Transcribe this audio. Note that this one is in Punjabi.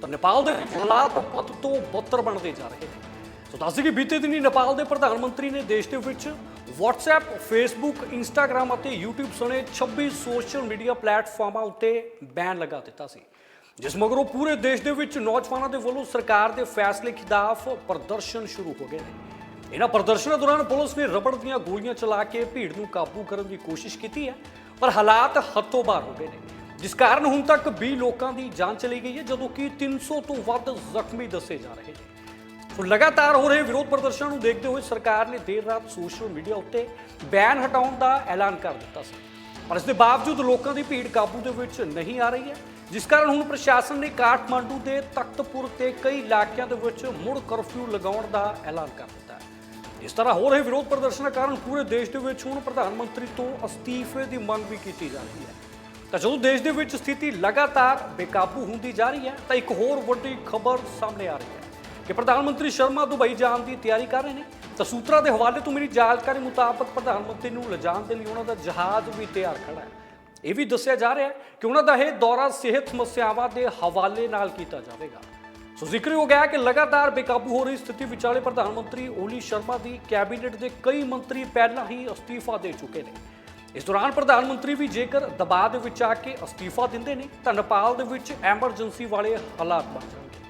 ਤਾਂ ਨੇਪਾਲ ਦੇ ਹਾਲਾਤ ਵੱਧ ਤੋਂ ਬੱਤਰ ਬਣਦੇ ਜਾ ਰਹੇ ਨੇ। ਸੋ ਦੱਸ ਕਿ ਬੀਤੇ ਦਿਨੀ ਨੇਪਾਲ ਦੇ ਪ੍ਰਧਾਨ ਮੰਤਰੀ ਨੇ ਦੇਸ਼ ਦੇ ਵਿੱਚ WhatsApp, Facebook, Instagram ਅਤੇ YouTube ਸਣੇ 26 ਸੋਸ਼ਲ ਮੀਡੀਆ ਪਲੇਟਫਾਰਮਾਂ ਉੱਤੇ ਬੈਨ ਲਗਾ ਦਿੱਤਾ ਸੀ। ਜਿਸ ਮਗਰੋਂ ਪੂਰੇ ਦੇਸ਼ ਦੇ ਵਿੱਚ ਨੌਜਵਾਨਾਂ ਦੇ ਵੱਲੋਂ ਸਰਕਾਰ ਦੇ ਫੈਸਲੇ ਖਿਲਾਫ ਪ੍ਰਦਰਸ਼ਨ ਸ਼ੁਰੂ ਹੋ ਗਏ ਨੇ। ਇਹਨਾਂ ਪ੍ਰਦਰਸ਼ਨਾਂ ਦੌਰਾਨ ਪੁਲਿਸ ਨੇ ਰਬੜ ਦੀਆਂ ਗੋਲੀਆਂ ਚਲਾ ਕੇ ਭੀੜ ਨੂੰ ਕਾਬੂ ਕਰਨ ਦੀ ਕੋਸ਼ਿਸ਼ ਕੀਤੀ ਹੈ ਪਰ ਹਾਲਾਤ ਹੱਥੋਂ ਬਾਹਰ ਹੋ ਗਏ ਨੇ। ਜਿਸ ਕਾਰਨ ਹੁਣ ਤੱਕ 20 ਲੋਕਾਂ ਦੀ ਜਾਨ ਚਲੀ ਗਈ ਹੈ, ਜਦੋਂ ਕਿ 300 ਤੋਂ ਵੱਧ ਜ਼ਖਮੀ ਦੱਸੇ ਜਾ ਰਹੇ ਨੇ। ਸੋ ਲਗਾਤਾਰ ਹੋ ਰਹੇ ਵਿਰੋਧ ਪ੍ਰਦਰਸ਼ਨ ਨੂੰ ਦੇਖਦੇ ਹੋਏ ਸਰਕਾਰ ਨੇ ਦੇਰ ਰਾਤ ਸੋਸ਼ਲ ਮੀਡੀਆ ਉੱਤੇ ਬੈਨ ਹਟਾਉਣ ਦਾ ਐਲਾਨ ਕਰ ਦਿੱਤਾ ਸੀ। ਪਰ ਇਸ ਦੇ ਬਾਵਜੂਦ ਲੋਕਾਂ ਦੀ ਭੀੜ ਕਾਬੂ ਦੇ ਵਿੱਚ ਨਹੀਂ ਆ ਰਹੀ ਹੈ, ਜਿਸ ਕਾਰਨ ਹੁਣ ਪ੍ਰਸ਼ਾਸਨ ਨੇ ਕਾਠਮਾਂਡੂ ਦੇ ਤਖਤਪੁਰ ਤੇ ਕਈ ਇਲਾਕਿਆਂ ਦੇ ਵਿੱਚ ਮੁੜ ਕਰਫਿਊ ਲਗਾਉਣ ਦਾ ਐਲਾਨ ਕਰ ਦਿੱਤਾ ਹੈ। ਇਸ ਤਰ੍ਹਾਂ ਹੋ ਰਹੇ ਵਿਰੋਧ ਪ੍ਰਦਰਸ਼ਨਾਂ ਕਾਰਨ ਪੂਰੇ ਦੇਸ਼ ਦੇ ਵਿੱਚ ਹੁਣ ਪ੍ਰਧਾਨ ਮੰਤਰੀ ਤੋਂ ਅਸਤੀਫੇ ਦੀ ਮੰਗ ਵੀ ਕੀਤੀ ਜਾ ਰਹੀ ਹੈ। ਤਾਂ ਜਦੋਂ ਦੇਸ਼ ਦੇ ਵਿੱਚ ਸਥਿਤੀ ਲਗਾਤਾਰ ਬੇਕਾਬੂ ਹੁੰਦੀ ਜਾ ਰਹੀ ਹੈ, ਤਾਂ ਇੱਕ ਹੋਰ ਵੱਡੀ ਖਬਰ ਸਾਹਮਣੇ ਆ ਰਹੀ ਹੈ ਕਿ ਪ੍ਰਧਾਨ ਮੰਤਰੀ ਸ਼ਰਮਾ ਦੁਬਈ ਜਾਣ ਦੀ ਤਿਆਰੀ ਕਰ ਰਹੇ ਨੇ। ਤਾਂ ਸੂਤਰਾਂ ਦੇ ਹਵਾਲੇ ਤੋਂ ਮੇਰੀ ਜਾਣਕਾਰੀ ਮੁਤਾਬਕ ਪ੍ਰਧਾਨ ਮੰਤਰੀ ਨੂੰ ਲਿਜਾਣ ਦੇ ਲਈ ਉਹਨਾਂ ਦਾ ਜਹਾਜ਼ ਵੀ ਤਿਆਰ ਖੜਾ ਹੈ। ਇਹ ਵੀ ਦੱਸਿਆ ਜਾ ਰਿਹਾ ਹੈ ਕਿ ਉਹਨਾਂ ਦਾ ਇਹ ਦੌਰਾ ਸਿਹਤ ਸਮੱਸਿਆਵਾਂ ਦੇ ਹਵਾਲੇ ਨਾਲ ਕੀਤਾ ਜਾਵੇਗਾ। ਸੋ ਜ਼ਿਕਰ ਹੋ ਗਿਆ ਕਿ ਲਗਾਤਾਰ ਬੇਕਾਬੂ ਹੋ ਰਹੀ ਸਥਿਤੀ ਵਿਚਾਲੇ ਪ੍ਰਧਾਨ ਮੰਤਰੀ ਓਲੀ ਸ਼ਰਮਾ ਦੀ ਕੈਬਨਿਟ ਦੇ ਕਈ ਮੰਤਰੀ ਪਹਿਲਾਂ ਹੀ ਅਸਤੀਫਾ ਦੇ ਚੁੱਕੇ ਨੇ। ਇਸ ਦੌਰਾਨ ਪ੍ਰਧਾਨ ਮੰਤਰੀ ਵੀ ਜੇਕਰ ਦਬਾਅ ਦੇ ਵਿੱਚ ਆ ਕੇ ਅਸਤੀਫਾ ਦਿੰਦੇ ਨੇ, ਤਾਂ ਨੇਪਾਲ ਦੇ ਵਿੱਚ ਐਮਰਜੈਂਸੀ ਵਾਲੇ ਹਾਲਾਤ ਬਣ ਜਾਣਗੇ।